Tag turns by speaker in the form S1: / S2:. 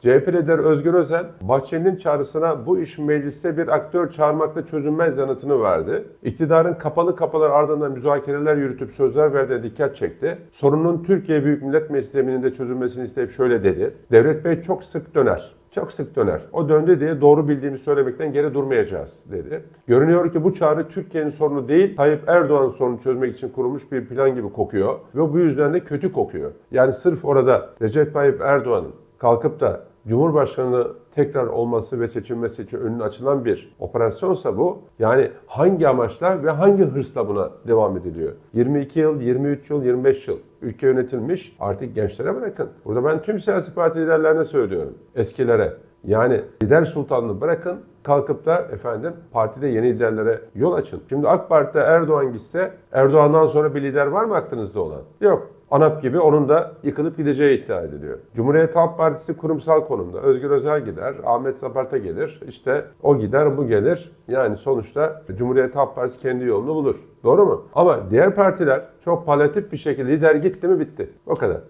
S1: CHP lideri Özgür Özel, Bahçeli'nin çağrısına bu iş mecliste bir aktör çağırmakla çözülmez yanıtını verdi. İktidarın kapalı kapılar ardından müzakereler yürütüp sözler verdiğine dikkat çekti. Sorunun Türkiye Büyük Millet Meclisi zemininde çözülmesini isteyip şöyle dedi. Devlet Bey çok sık döner. Çok sık döner. O döndü diye doğru bildiğini söylemekten geri durmayacağız dedi. Görünüyor ki bu çağrı Türkiye'nin sorunu değil, Tayyip Erdoğan'ın sorunu çözmek için kurulmuş bir plan gibi kokuyor. Ve bu yüzden de kötü kokuyor. Yani sırf orada Recep Tayyip Erdoğan'ın kalkıp da Cumhurbaşkanı tekrar olması ve seçilmesi için önünün açılan bir operasyonsa bu. Yani hangi amaçla ve hangi hırsla buna devam ediliyor? 22 yıl, 23 yıl, 25 yıl ülke yönetilmiş. Artık gençlere bırakın. Burada ben tüm siyasi parti liderlerine söylüyorum. Eskilere. Yani lider sultanlığı bırakın. Kalkıp da efendim partide yeni liderlere yol açın. Şimdi AK Parti'de Erdoğan gitse Erdoğan'dan sonra bir lider var mı aklınızda olan? Yok. ANAP gibi onun da yıkılıp gideceği iddia ediliyor. Cumhuriyet Halk Partisi kurumsal konumda. Özgür Özel gider, Ahmet Zaparta gelir. İşte o gider, bu gelir. Yani sonuçta Cumhuriyet Halk Partisi kendi yolunu bulur. Doğru mu? Ama diğer partiler çok palyatif bir şekilde lider gitti mi bitti. O kadar.